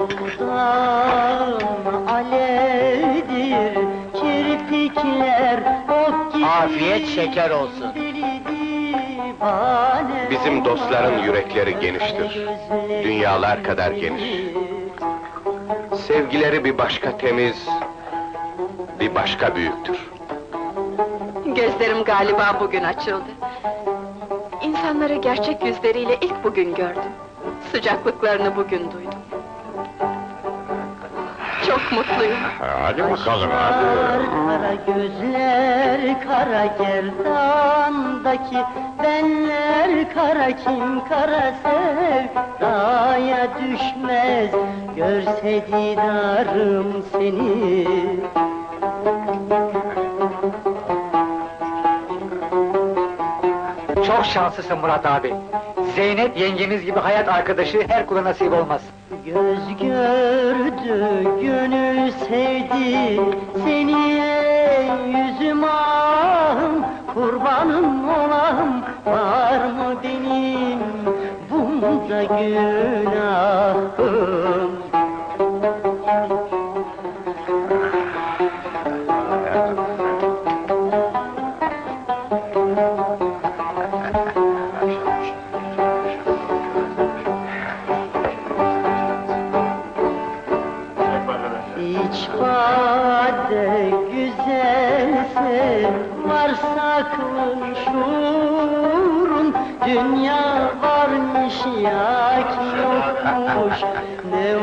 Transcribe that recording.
Dudağım alevdir, kirpikler ok gibi. Afiyet şeker olsun. Bizim dostların yürekleri geniştir. Dünyalar kadar geniş. Sevgileri bir başka temiz, bir başka büyüktür. Gözlerim galiba bugün açıldı. İnsanları gerçek yüzleriyle ilk bugün gördüm. Sıcaklıklarını bugün duydum. Çok mutluyum. Hadi Kaşlar, Kara gözler, kara gerdandaki benler kara kim kara sevdaya düşmez görse didarım seni. Çok şanslısın Murat abi. Zeynep yengemiz gibi hayat arkadaşı her kula nasip olmaz. Göz gördü, sevdi seni yüzüm ahım Kurbanım olam var mı benim bunda günahım İç vade güzelse var saklın şuurun Dünya varmış ya ki yokmuş ne